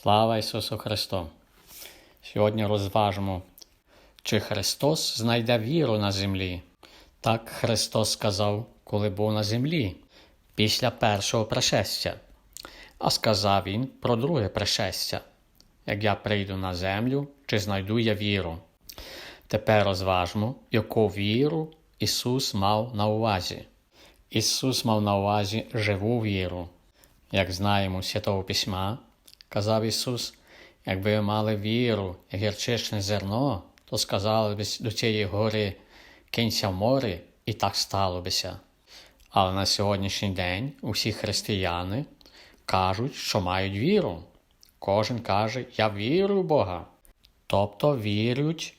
Слава Ісусу Христу! Сьогодні розважимо, чи Христос знайде віру на землі. Так Христос сказав, коли був на землі, після першого пришестя. А сказав Він про друге пришестя. Як я прийду на землю, чи знайду я віру. Тепер розважмо, яку віру Ісус мав на увазі. Ісус мав на увазі живу віру. Як знаємо Святого Письма, казав Ісус, якби ви мали віру, як гірчичне зерно, то сказали б до цієї гори кинься в море, і так стало бися. Але на сьогоднішній день усі християни кажуть, що мають віру. Кожен каже, я вірю в Бога. Тобто вірять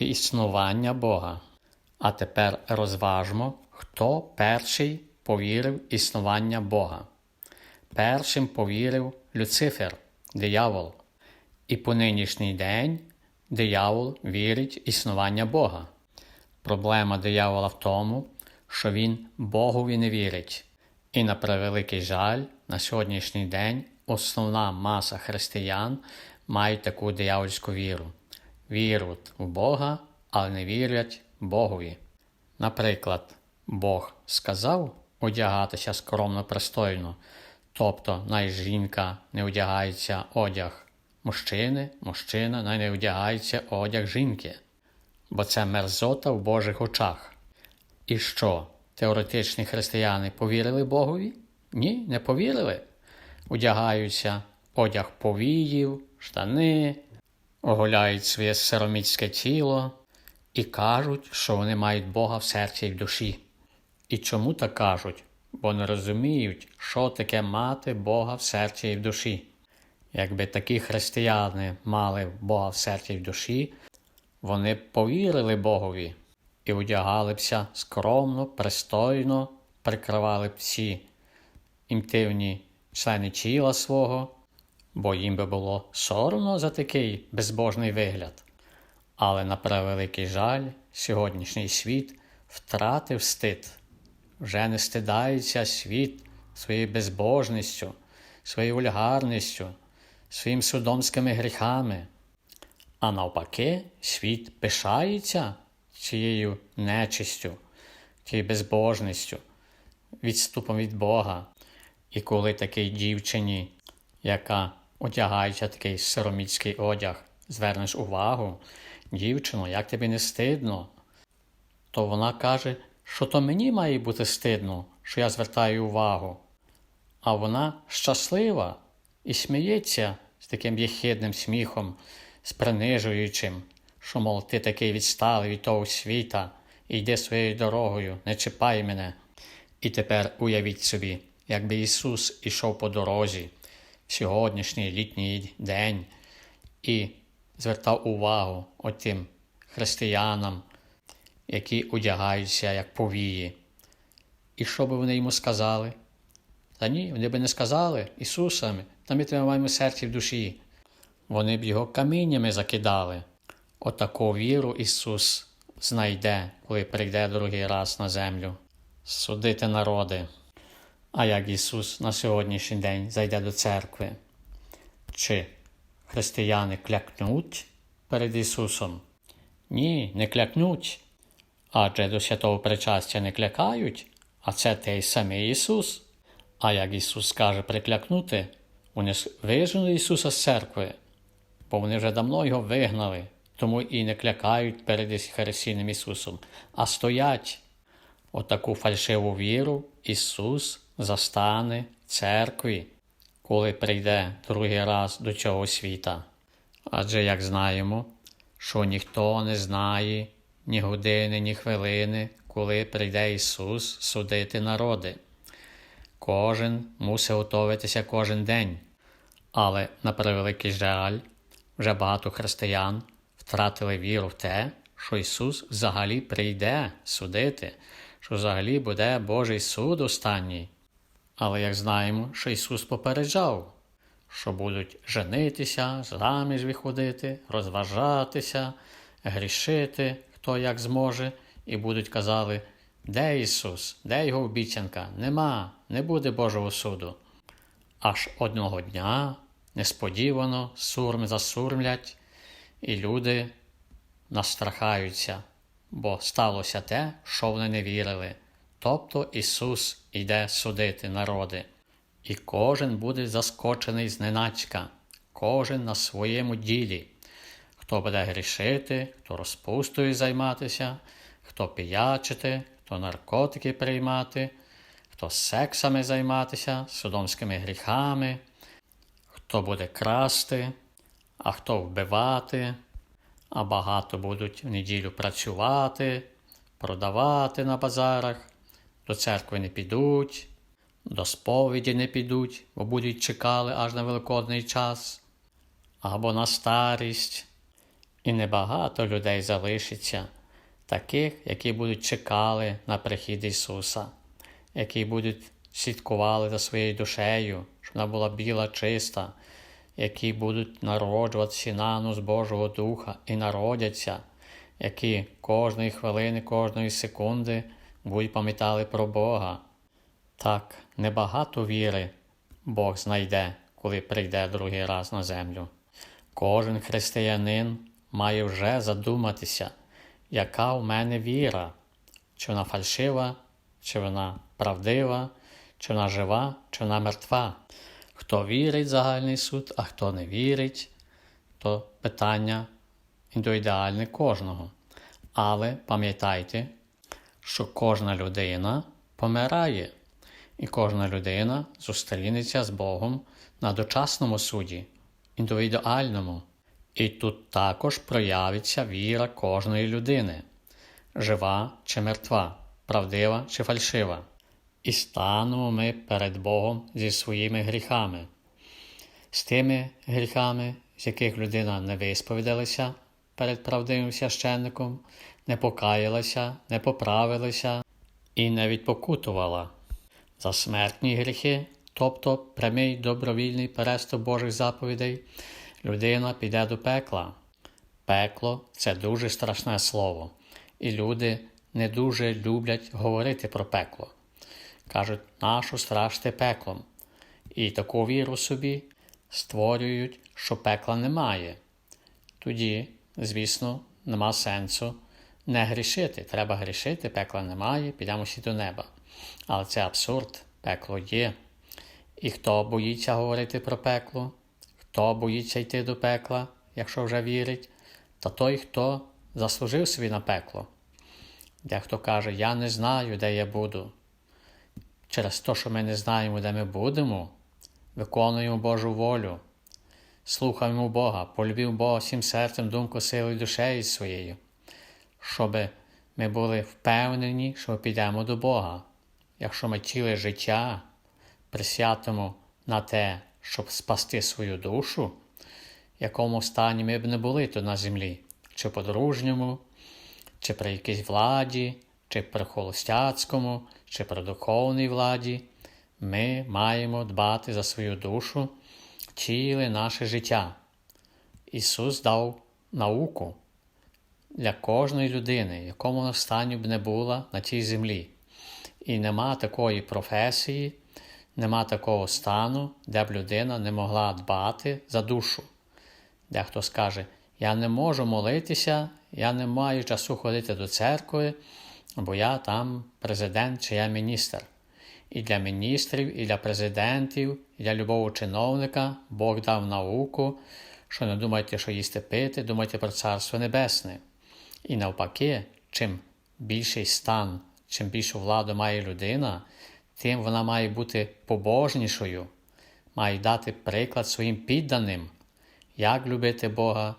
в існування Бога. А тепер розважмо, хто перший повірив в існування Бога. Першим повірив Люцифер, диявол. І по нинішній день диявол вірить в існування Бога. Проблема диявола в тому, що він Богові не вірить. І на превеликий жаль, на сьогоднішній день основна маса християн мають таку диявольську віру. Вірують в Бога, але не вірять Богові. Наприклад, Бог сказав одягатися скромно пристойно, тобто най жінка не одягається одяг мужчини, мужчина най не одягається одяг жінки, бо це мерзота в Божих очах. І що, теоретичні християни повірили Богові? Ні, не повірили. Одягаються одяг повіїв, штани, оголяють своє сироміцьке тіло і кажуть, що вони мають Бога в серці і в душі. І чому так кажуть? Бо не розуміють, що таке мати Бога в серці і в душі. Якби такі християни мали Бога в серці і в душі, вони б повірили Богові і одягалися скромно, пристойно, прикривали б всі інтимні члени тіла свого, бо їм би було соромно за такий безбожний вигляд. Але на превеликий жаль, сьогоднішній світ втратив стид, вже не стидається світ своєю безбожністю, своєю вульгарністю, своїм судомськими гріхами. А навпаки, світ пишається цією нечистю, цією безбожністю, відступом від Бога. І коли такій дівчині, яка одягається такий сироміцький одяг, звернеш увагу, дівчино, як тобі не стидно, то вона каже, що то мені має бути стидно, що я звертаю увагу. А вона щаслива і сміється з таким єхидним сміхом, з принижуючим, що, мов, ти такий відсталий від того світа, і йди своєю дорогою, не чіпай мене. І тепер уявіть собі, якби Ісус ішов по дорозі в сьогоднішній літній день і звертав увагу отим християнам, які одягаються як повії. І що би вони йому сказали? Та ні, вони би не сказали Ісусами, та ми тебе маємо серці в душі. Вони б його каміннями закидали. Отаку віру Ісус знайде, коли прийде другий раз на землю. Судити народи. А як Ісус на сьогоднішній день зайде до церкви? Чи християни клякнуть перед Ісусом? Ні, не клякнуть. Адже до святого причастя не клякають, а це той самий Ісус. А як Ісус скаже приклякнути, вони виженуть Ісуса з церкви, бо вони вже давно його вигнали, тому і не клякають перед Христійним Ісусом, а стоять. Отаку фальшиву віру Ісус застане церкві, коли прийде другий раз до цього світа. Адже, як знаємо, що ніхто не знає ні години, ні хвилини, коли прийде Ісус судити народи. Кожен мусить готуватися кожен день. Але, на превеликий жаль, вже багато християн втратили віру в те, що Ісус взагалі прийде судити, що взагалі буде Божий суд останній. Але як знаємо, що Ісус попереджав, що будуть женитися, заміж виходити, розважатися, грішити, хто як зможе, і будуть казали, де Ісус, де Його обіцянка? Нема, не буде Божого суду. Аж одного дня несподівано сурм засурмлять, і люди настрахаються, бо сталося те, що вони не вірили. Тобто Ісус іде судити народи, і кожен буде заскочений зненачка, кожен на своєму ділі. Хто буде грішити, хто розпустою займатися, хто піячити, хто наркотики приймати, хто сексами займатися, судомськими гріхами, хто буде красти, а хто вбивати, а багато будуть в неділю працювати, продавати на базарах, до церкви не підуть, до сповіді не підуть, бо будуть чекали аж на великодний час, або на старість. І небагато людей залишиться, таких, які будуть чекали на прихід Ісуса, які будуть слідкували за своєю душею, щоб вона була біла, чиста, які будуть народжуватися нану з Божого Духа і народяться, які кожної хвилини, кожної секунди будуть пам'ятали про Бога. Так, небагато віри Бог знайде, коли прийде другий раз на землю. Кожен християнин має вже задуматися, яка в мене віра, чи вона фальшива, чи вона правдива, чи вона жива, чи вона мертва. Хто вірить в загальний суд, а хто не вірить, то питання індивідуальне кожного. Але пам'ятайте, що кожна людина помирає, і кожна людина зустрінеться з Богом на дочасному суді, індивідуальному. І тут також проявиться віра кожної людини, жива чи мертва, правдива чи фальшива. І станемо ми перед Богом зі своїми гріхами, з тими гріхами, з яких людина не висповідалася перед правдивим священником, не покаялася, не поправилася і не відпокутувала. За смертні гріхи, тобто прямий добровільний переступ Божих заповідей людина піде до пекла. Пекло це дуже страшне слово, і люди не дуже люблять говорити про пекло. Кажуть, нашу страште пеклом. І таку віру собі створюють, що пекла немає. Тоді, звісно, нема сенсу не грішити. Треба грішити, пекла немає, підемо всі до неба. Але це абсурд, пекло є. І хто боїться говорити про пекло? Хто боїться йти до пекла, якщо вже вірить, то той, хто заслужив собі на пекло. Дехто каже, я не знаю, де я буду. Через те, що ми не знаємо, де ми будемо, виконуємо Божу волю, слухаємо Бога, полюбив Бога всім серцем, думкою, силою, душею своєю, щоб ми були впевнені, що ми підемо до Бога. Якщо ми ціле життя присвятимо на те, щоб спасти свою душу, якому стані ми б не були тут на землі, чи по-дружньому, чи при якійсь владі, чи при холостяцькому, чи при духовній владі, ми маємо дбати за свою душу ціле наше життя. Ісус дав науку для кожної людини, якому вона стані б не була на цій землі. І нема такої професії, Нема такого стану, де б людина не могла дбати за душу. Дехто скаже, я не можу молитися, я не маю часу ходити до церкви, бо я там президент чи я міністр. І для міністрів, і для президентів, і для любого чиновника Бог дав науку, що не думайте, що їсти пити, думайте про Царство Небесне. І навпаки, чим більший стан, чим більшу владу має людина, тим вона має бути побожнішою, має дати приклад своїм підданим, як любити Бога,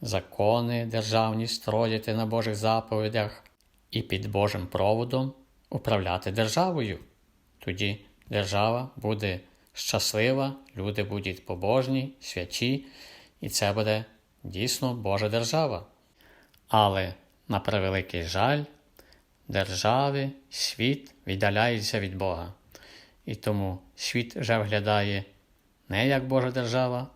закони державні строїти на Божих заповідях і під Божим проводом управляти державою. Тоді держава буде щаслива, люди будуть побожні, свячі, і це буде дійсно Божа держава. Але, на превеликий жаль, держави, світ віддаляються від Бога. І тому світ вже виглядає не як Божа держава,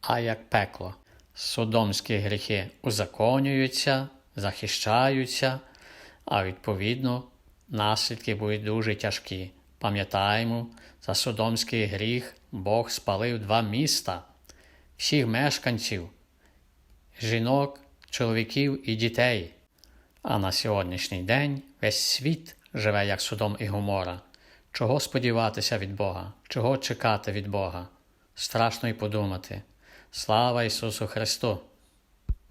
а як пекло. Содомські гріхи узаконюються, захищаються, а відповідно наслідки будуть дуже тяжкі. Пам'ятаємо, за Содомський гріх Бог спалив два міста всіх мешканців, жінок, чоловіків і дітей. А на сьогоднішній день весь світ живе як Содом і Гомора. Чого сподіватися від Бога, чого чекати від Бога? Страшно й подумати. Слава Ісусу Христу!